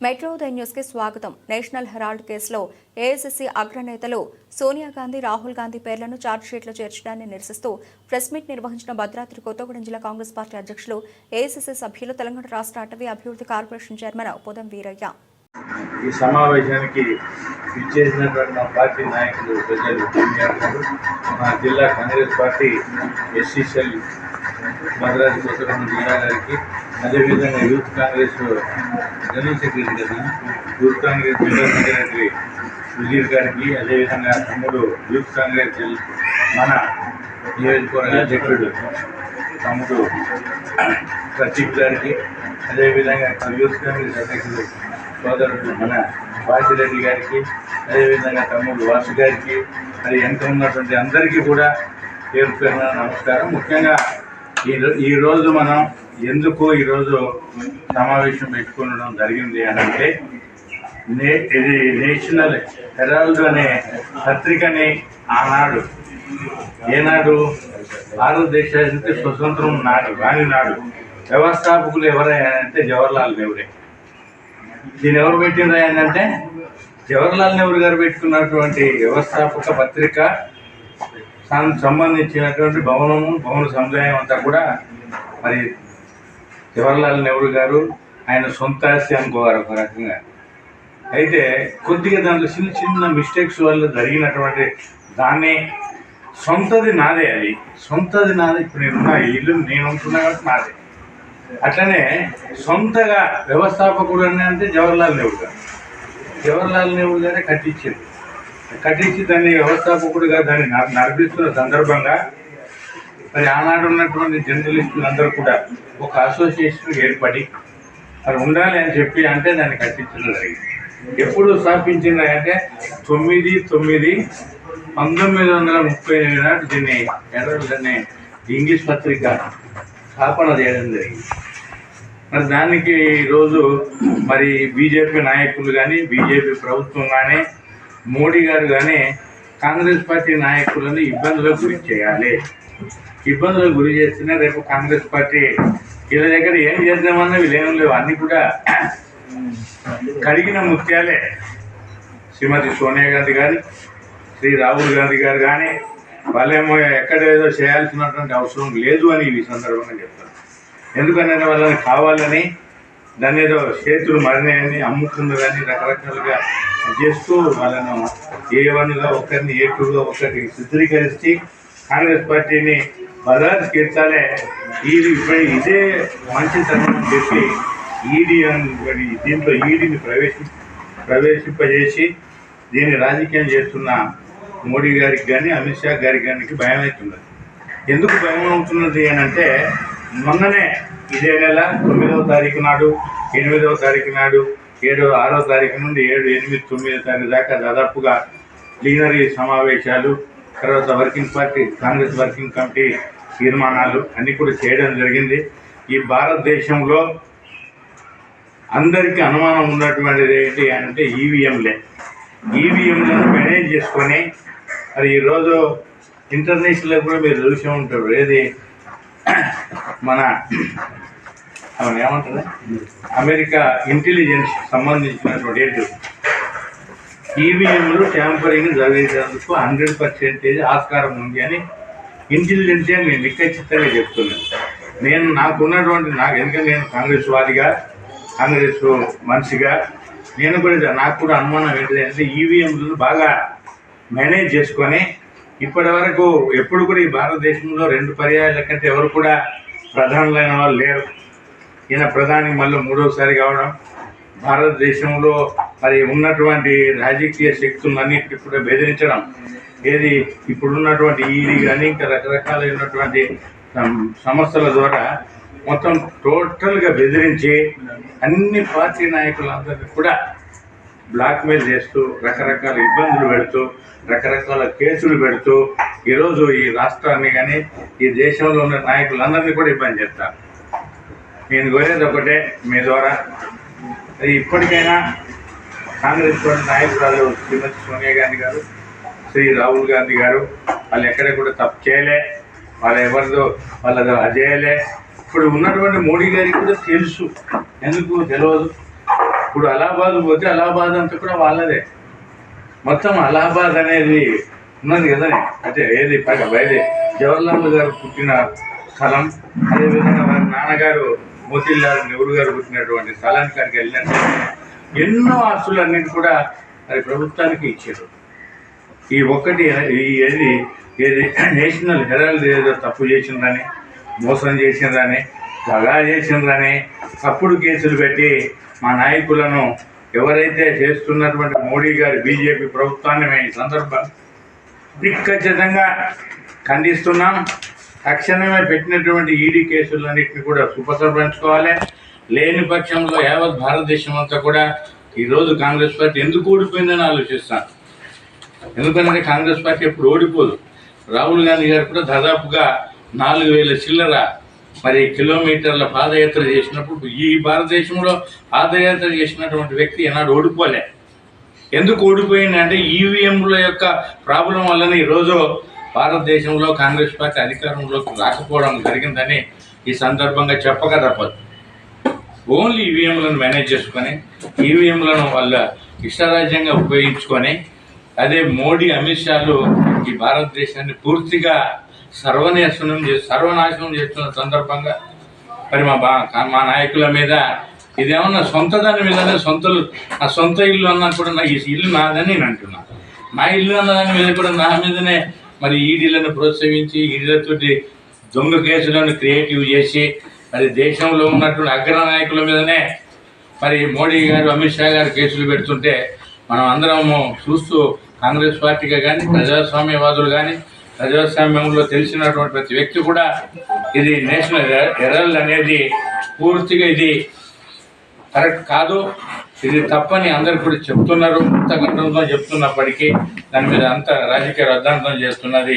Metro Uday స్వాగతం. National Herald కేసులో AICC అగ్రనేతలు సోనియా గాంధీ రాహుల్ గాంధీ పేర్లను ఛార్జ్షీట్లో చేర్చడాన్ని నిరసిస్తూ ప్రెస్ మీట్ నిర్వహించిన భద్రాద్రి కొత్తగూడెం జిల్లా కాంగ్రెస్ పార్టీ అధ్యక్షులు ఏఐసిసి సభ్యులు తెలంగాణ రాష్ట్ర అటవీ అభివృద్ధి కార్పొరేషన్ చైర్మన్ పొదం వీరయ్య. ఈ సమావేశానికి ఇచ్చేసినటువంటి మా పార్టీ నాయకులు ప్రజలు మా జిల్లా కాంగ్రెస్ పార్టీ ఎస్సీసీఎల్ మద్రాసు కోసం జిల్లా గారికి అదేవిధంగా యూత్ కాంగ్రెస్ జనరల్ సెక్రటరీ కదా youth Congress general secretary Sudheer గారికి అదేవిధంగా తమ్ముడు యూత్ కాంగ్రెస్ మన నియోజకవర్గ అధ్యక్షుడు తమ్ముడు ప్రతీక్ గారికి అదేవిధంగా యూత్ కాంగ్రెస్ అధ్యక్షుడు సోదరుడు మన వాసిరెడ్డి గారికి అదేవిధంగా తమ్ముడు వాసు గారికి మరి ఎంత ఉన్నటువంటి అందరికీ కూడా పేరు పేరున నమస్కారం. ముఖ్యంగా ఈ రోజు మనం ఎందుకు ఈరోజు సమావేశం పెట్టుకోవడం జరిగింది అని అంటే నే ఇది నేషనల్ హెరాల్డ్ అనే పత్రికని ఆనాడు ఏనాడు భారతదేశానికి స్వతంత్రం నాడు రాని నాడు వ్యవస్థాపకులు ఎవరైనా అంటే జవహర్లాల్ నెహ్రూ దీని ఎవరు పెట్టిండ్రు జవహర్లాల్ నెహ్రూ గారు పెట్టుకున్నటువంటి వ్యవస్థాపక పత్రిక సంబంధించినటువంటి భవనము భవన సముదాయం అంతా కూడా మరి జవహర్లాల్ నెహ్రూ గారు ఆయన సొంత ఆస్తి అనుకోవారు ఒక రకంగా. అయితే కొద్దిగా దాంట్లో చిన్న చిన్న మిస్టేక్స్ వల్ల జరిగినటువంటి దాన్ని సొంతది నాదే అది. సొంతది నాదే. ఇప్పుడు నేనున్న ఇల్లు నేను ఉంటున్నా కాబట్టి నాదే. అట్లనే సొంతగా వ్యవస్థాపకుడు అని అంటే జవహర్లాల్ నెహ్రూ గారు. జవహర్లాల్ నెహ్రూ గారే కట్టించింది. కట్టించి దాన్ని వ్యవస్థాపకుడిగా దాన్ని నడిపిస్తున్న సందర్భంగా మరి ఆనాడు ఉన్నటువంటి జర్నలిస్టులు అందరూ కూడా ఒక అసోసియేషన్ ఏర్పడి మరి ఉండాలి అని చెప్పి అంటే దాన్ని కట్టించడం జరిగింది. ఎప్పుడు స్థాపించింది అంటే తొమ్మిది తొమ్మిది పంతొమ్మిది వందల ముప్పై ఎనిమిది నాటి దీన్ని ఎర్రల్ ఇంగ్లీష్ పత్రిక స్థాపన చేయడం జరిగింది. మరి దానికి ఈరోజు మరి బీజేపీ నాయకులు కానీ బీజేపీ ప్రభుత్వం కానీ మోడీ గారు కానీ కాంగ్రెస్ పార్టీ నాయకులను ఇబ్బందులకు గురి చేయాలి. ఇబ్బందులకు గురి చేస్తేనే రేపు కాంగ్రెస్ పార్టీ వీళ్ళ దగ్గర ఏం చేద్దామన్నా వీళ్ళు ఏం లేవు. అన్నీ కూడా కడిగిన ముత్యాలే. శ్రీమతి సోనియా గాంధీ గారి శ్రీ రాహుల్ గాంధీ గారు కానీ వాళ్ళేమో ఎక్కడ ఏదో చేయాల్సినటువంటి అవసరం లేదు అని ఈ సందర్భంగా చెప్తాను ఎందుకంటే వాళ్ళని కావాలని దాని ఏదో చేతులు మరినాయని కానీ రకరకాలుగా చేస్తూ వాళ్ళను ఏ వన్గా ఒకరిని ఏ టూగా ఒకటి చిత్రీకరించి కాంగ్రెస్ పార్టీని బదాలు తీర్చాలే ఈడీ ఇప్పుడు ఇదే మంచితనం అని చెప్పి ఈడీ అని దీంట్లో ఈడీని ప్రవేశి ప్రవేశింపజేసి దీన్ని రాజకీయం చేస్తున్న మోడీ గారికి కానీ అమిత్ షా గారికి కానీ భయం అవుతున్నది ఎందుకు భయం అవుతున్నది అని అంటే మొన్ననే ఇదే నెల తొమ్మిదవ తారీఖు నాడు ఎనిమిదవ తారీఖు నాడు ఏడో ఆరో తారీఖు నుండి ఏడు ఎనిమిది తొమ్మిదో తారీఖు దాకా దాదాపుగా ప్లీనరీ సమావేశాలు తర్వాత working party Congress working committee తీర్మానాలు అన్నీ కూడా చేయడం జరిగింది. ఈ భారతదేశంలో అందరికీ అనుమానం ఉన్నటువంటిది ఏంటి అంటే ఈవీఎంలే. ఈవీఎంలను మేనేజ్ చేసుకొని మరి ఈరోజు ఇంటర్నేషనల్ కూడా మీరు చూసే ఉంటారు. ఏది? మన అవును ఏమంటారు అమెరికా ఇంటెలిజెన్స్ సంబంధించినటువంటి ఏంటి ఈవీఎంలు ట్యాంపరింగ్ జరిగేందుకు హండ్రెడ్ పర్సెంటేజ్ ఆస్కారం ఉంది అని ఇంటెలిజెన్సే నేను నిక్కచ్చితంగా చెప్తున్నాను నేను నాకున్నటువంటి నాకు ఎందుకంటే నేను కాంగ్రెస్ వాదిగా కాంగ్రెస్ మనిషిగా నేను కూడా నాకు కూడా అనుమానం ఏంటిదంటే అంటే బాగా మేనేజ్ చేసుకొని ఇప్పటి వరకు ఎప్పుడు కూడా ఈ భారతదేశంలో రెండు పర్యాయాల కంటే ఎవరు కూడా ప్రధానులైన వాళ్ళు లేరు. ఈయన ప్రధాని మళ్ళీ మూడోసారి కావడం భారతదేశంలో మరి ఉన్నటువంటి రాజకీయ శక్తులన్నింటినీ కూడా బెదిరించడం ఏది ఇప్పుడున్నటువంటి ఈడీ కానీ ఇంకా రకరకాలైనటువంటి సం- సంస్థల ద్వారా మొత్తం టోటల్గా బెదిరించి అన్ని పార్టీ నాయకులందరినీ కూడా బ్లాక్మెయిల్ చేస్తూ రకరకాల ఇబ్బందులు పెడుతూ రకరకాల కేసులు పెడుతూ ఈరోజు ఈ రాష్ట్రాన్ని కానీ ఈ దేశంలో ఉన్న నాయకులందరినీ కూడా ఇబ్బంది చేస్తారు నేను కోరేది ఒకటే మీ ద్వారా. అది ఇప్పటికైనా కాంగ్రెస్ పార్టీ నాయకురాలు శ్రీమతి సోనియా గాంధీ గారు శ్రీ రాహుల్ గాంధీ గారు వాళ్ళు ఎక్కడ కూడా తప్పు చేయలే వాళ్ళు ఎవరిదో వాళ్ళదో అజేయలే. ఇప్పుడు ఉన్నటువంటి మోడీ గారికి కూడా తెలుసు. ఎందుకు తెలియదు అప్పుడు అలహాబాద్ పోతే అలహాబాద్ అంతా కూడా వాళ్ళదే. మొత్తం అలహాబాద్ అనేది ఉన్నది కదా అంటే ఏది పక్క బయలు జవహర్లాల్ గారు పుట్టిన స్థలం అదేవిధంగా వారి నాన్నగారు మోతీలాల్ నెహ్రూ గారు పుట్టినటువంటి స్థలానికి అక్కడికి వెళ్ళినట్టు ఎన్నో ఆస్తులన్నిటి కూడా మరి ప్రభుత్వానికి ఇచ్చారు. ఈ ఒక్కటి ఈ ఏది ఏది నేషనల్ హెరాల్డ్ ఏదో తప్పు చేసిందని మోసం చేసిందని దగా చేసిందని తప్పుడు కేసులు పెట్టి మా నాయకులను ఎవరైతే చేస్తున్నటువంటి మోడీ గారి బీజేపీ ప్రభుత్వాన్ని మేము ఈ సందర్భంగా ఖచ్చితంగా ఖండిస్తున్నాం. తక్షణమే పెట్టినటువంటి ఈడీ కేసులన్నింటినీ కూడా సుపసంహరించుకోవాలి. లేని పక్షంలో యావత్ భారతదేశం అంతా కూడా ఈరోజు కాంగ్రెస్ పార్టీ ఎందుకు ఓడిపోయిందని ఆలోచిస్తాను ఎందుకంటే కాంగ్రెస్ పార్టీ ఎప్పుడు ఓడిపోదు. రాహుల్ గాంధీ గారు కూడా దాదాపుగా నాలుగు వేల చిల్లర మరి కిలోమీటర్ల పాదయాత్ర చేసినప్పుడు ఈ భారతదేశంలో పాదయాత్ర చేసినటువంటి వ్యక్తి ఏనాడు ఓడిపోలే. ఎందుకు ఓడిపోయింది అంటే ఈవీఎంల యొక్క ప్రాబ్లం వలన ఈరోజు భారతదేశంలో కాంగ్రెస్ పార్టీ అధికారంలోకి రాకపోవడం జరిగిందని ఈ సందర్భంగా చెప్పక తప్పదు ఓన్లీ ఈవీఎంలను మేనేజ్ చేసుకొని ఈవీఎంలను వాళ్ళ ఇష్టరాజ్యంగా ఉపయోగించుకొని అదే మోడీ అమిత్ షాలు ఈ భారతదేశాన్ని పూర్తిగా సర్వనాశనం చే సర్వనాశనం చేస్తున్న సందర్భంగా మరి మా బా మా నాయకుల మీద ఇదేమన్నా సొంత దాని మీదనే సొంత నా సొంత ఇల్లు అన్నా కూడా నా ఈ ఇల్లు నాదని నేను అంటున్నా. మా ఇల్లు అన్న దాని మీద కూడా నా మీదనే మరి ఈడీలను ప్రోత్సహించి ఈడీలతో దొంగ కేసులను క్రియేటివ్ చేసి మరి దేశంలో ఉన్నటువంటి అగ్ర నాయకుల మీదనే మరి మోడీ గారు అమిత్ షా గారు కేసులు పెడుతుంటే మనం అందరము చూస్తూ కాంగ్రెస్ పార్టీగా కానీ ప్రజాస్వామ్యవాదులు కానీ ప్రజాస్వామ్యంలో తెలిసినటువంటి ప్రతి వ్యక్తి కూడా ఇది నేషనల్ హెరల్డ్ అనేది పూర్తిగా ఇది కరెక్ట్ కాదు. ఇది తప్పని అందరు కూడా చెప్తున్నారు. కొత్త గంటంతో చెప్తున్నప్పటికీ దాని మీద అంత రాజకీయ రద్దాంతం చేస్తున్నది.